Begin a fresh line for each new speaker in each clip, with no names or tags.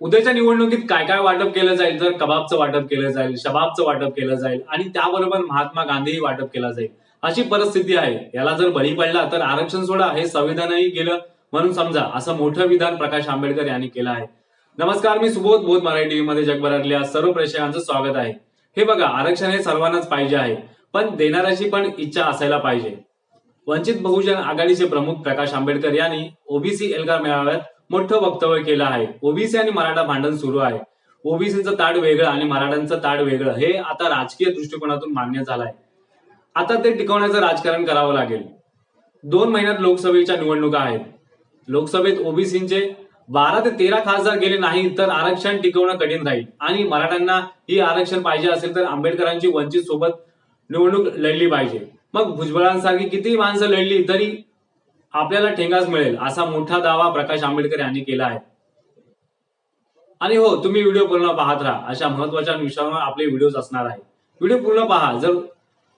उद्याच्या निवडणुकीत काय काय वाटप केलं जाईल? तर कबाबचं वाटप केलं जाईल शबाबचं वाटप केलं जाईल आणि त्याबरोबर महात्मा गांधीही वाटप केला जाईल. अशी परिस्थिती आहे. याला जर बळी पडला तर आरक्षण सोडा. हे संविधानही गेलं म्हणून समजा असं मोठं विधान प्रकाश आंबेडकर यांनी केलं आहे. नमस्कार मी सुबोध बोध मराठी टीव्ही मध्ये जगभरातल्या सर्व प्रेक्षकांचं स्वागत आहे. हे बघा आरक्षण हे सर्वांनाच पाहिजे आहे पण देणाऱ्याची पण इच्छा असायला पाहिजे. वंचित बहुजन आघाडीचे प्रमुख प्रकाश आंबेडकर यांनी ओबीसी एल्गार मेळाव्यात मोठं वक्तव्य केलं आहे. ओबीसी आणि मराठा भांडण सुरू आहे. ओबीसीचं ताड वेगळं आणि मराठ्यांचं ताड वेगळं हे आता राजकीय दृष्टिकोनातून मान्य झालं आहे आता ते टिकवण्याचं राजकारण करावं लागेल. दोन महिन्यात लोकसभेच्या निवडणुका आहेत. लोकसभेत ओबीसीचे बारा ते तेरा खासदार गेले नाही तर आरक्षण टिकवणं कठीण राहील. आणि मराठ्यांना ही आरक्षण पाहिजे असेल तर आंबेडकरांची वंचित सोबत निवडणूक लढली पाहिजे. मग भुजबळांसारखी किती माणसं लढली तरी आपल्याला ठेंगाच मिळेल असा मोठा दावा प्रकाश आंबेडकर यांनी केला आहे. आणि हो तुम्ही व्हिडिओ पूर्ण पाहत राहा अशा महत्त्वाच्या विषयावर आपले व्हिडिओज असणार आहे व्हिडिओ पूर्ण पहा जर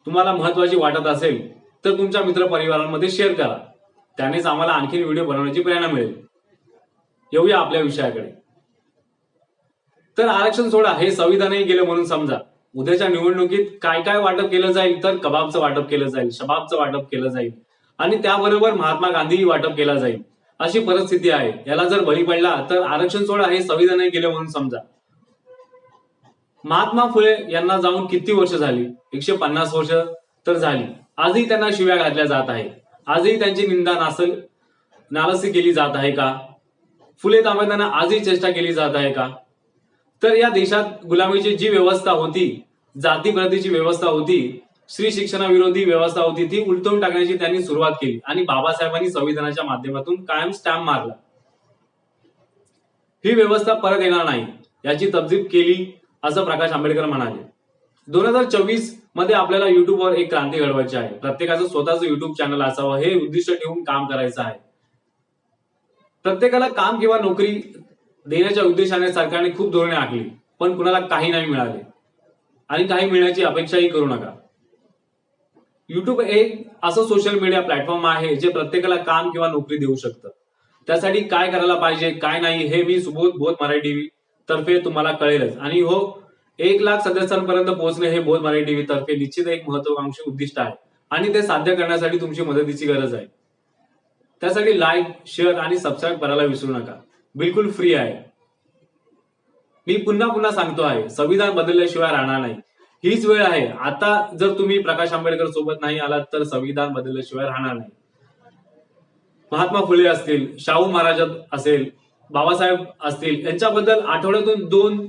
तुम्हाला महत्वाची वाटत असेल तर तुमच्या मित्र परिवारांमध्ये शेअर करा. त्यानेच आम्हाला आणखी व्हिडिओ बनवण्याची प्रेरणा मिळेल. येऊया आपल्या विषयाकडे. तर आरक्षण सोडा हे संविधानही गेलं म्हणून समजा. उद्याच्या निवडणुकीत काय काय वाटप केलं जाईल तर कबाबचं वाटप केलं जाईल शबाबचं वाटप केलं जाईल. आणि त्याबरोबर महात्मा गांधीही वाटप केला जाईल. अशी परिस्थिती आहे. याला जर बळी पडला तर आरक्षण सोडा हे संविधानही गेलं म्हणून समजा. महात्मा फुले यांना जाऊन किती वर्ष झाली? एकशे पन्नास वर्ष तर झाली. आजही त्यांना शिव्या घातल्या जात आहे आजही त्यांची निंदा नासल नालसी केली जात आहे का? फुले दाम्पत्यांना आजही चेष्टा केली जात आहे का? तर या देशात गुलामीची जी व्यवस्था होती जाती प्रतीची व्यवस्था होती स्त्री शिक्षणाविरोधी व्यवस्था होती ती उलटवून टाकण्याची त्यांनी सुरुवात केली. आणि बाबासाहेबांनी संविधानाच्या माध्यमातून कायम स्टॅम्प मारला. ही व्यवस्था परत येणार नाही याची तबजीब केली असं प्रकाश आंबेडकर म्हणाले. दोन हजार चोवीसमध्ये आपल्याला युट्यूबवर एक क्रांती घडवायची आहे. प्रत्येकाचं स्वतःचं युट्यूब चॅनल असावं हे उद्दिष्ट ठेवून काम करायचं आहे. प्रत्येकाला काम किंवा नोकरी देण्याच्या उद्देशाने सरकारने खूप धोरणे आखली पण कुणाला काही नाही मिळाले. आणि काही मिळण्याची अपेक्षाही करू नका. युट्यूब एक असं सोशल मीडिया प्लॅटफॉर्म आहे जे प्रत्येकाला काम किंवा नोकरी देऊ शकतं. त्यासाठी काय करायला पाहिजे काय नाही हे मी सुबोध बोध मराठी टीव्ही तर्फे तुम्हाला कळेलच. आणि हो एक लाख सदस्यांपर्यंत पोहोचणे हे बोध मराठी टीव्ही तर्फे निश्चित एक महत्वाकांक्षी उद्दिष्ट आहे. आणि ते साध्य करण्यासाठी तुमची मदतीची गरज आहे. त्यासाठी लाईक शेअर आणि सबस्क्राईब करायला विसरू नका. बिलकुल फ्री आहे. मी पुन्हा पुन्हा सांगतो आहे संविधान बदलल्याशिवाय राहणार नाही. हीच वेळ आहे. आता जर तुम्ही प्रकाश आंबेडकर सोबत नाही आलात तर संविधान बदलल्याशिवाय राहणार नाही. महात्मा फुले असतील शाहू महाराज असेल बाबासाहेब असतील यांच्याबद्दल आठवड्यातून दोन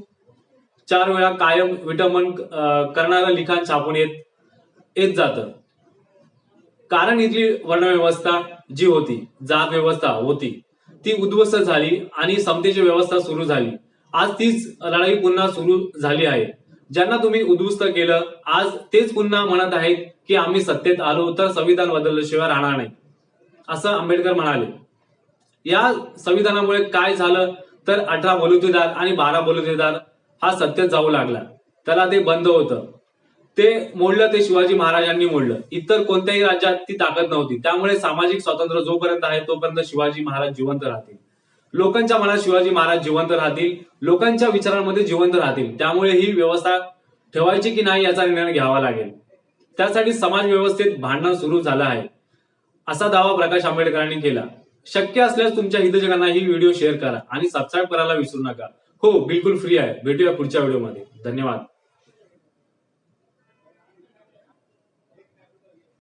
चार वेळा कायम विटंबन करणारं लिखाण छापून येत येत जातं. कारण इथली वर्णव्यवस्था जी होती जात व्यवस्था होती ती उद्ध्वस्त झाली आणि समतेची व्यवस्था सुरू झाली. आज तीच लढाई पुन्हा सुरू झाली आहे. ज्यांना तुम्ही उद्ध्वस्त केलं आज तेच पुन्हा म्हणत आहेत की आम्ही सत्तेत आलो तर संविधान बदलल्याशिवाय राहणार नाही. असं आंबेडकर म्हणाले. या संविधानामुळे काय झालं? तर अठरा बलुतेदार आणि बारा बलुतेदार हा सत्तेत जाऊ लागला. त्याला ते बंद होतं. ते मोडलं ते शिवाजी महाराजांनी मोडलं. इतर कोणत्याही राज्यात ती ताकद नव्हती. त्यामुळे सामाजिक स्वातंत्र्य जोपर्यंत आहे तोपर्यंत शिवाजी महाराज जिवंत राहतील. लोकांच्या मनात शिवाजी महाराज जिवंत राहतील लोकांच्या विचारांमध्ये जिवंत राहतील. त्यामुळे ही व्यवस्था ठेवायची की नाही याचा निर्णय घ्यावा लागेल. त्यासाठी समाज व्यवस्थेत भांडण सुरू झालं आहे. असा दावा प्रकाश आंबेडकरांनी केला. शक्य असल्यास तुमच्या हितजगांना ही व्हिडिओ शेअर करा आणि सबस्क्राईब करायला विसरू नका. हो बिलकुल फ्री आहे. भेटूया पुढच्या व्हिडिओमध्ये. धन्यवाद.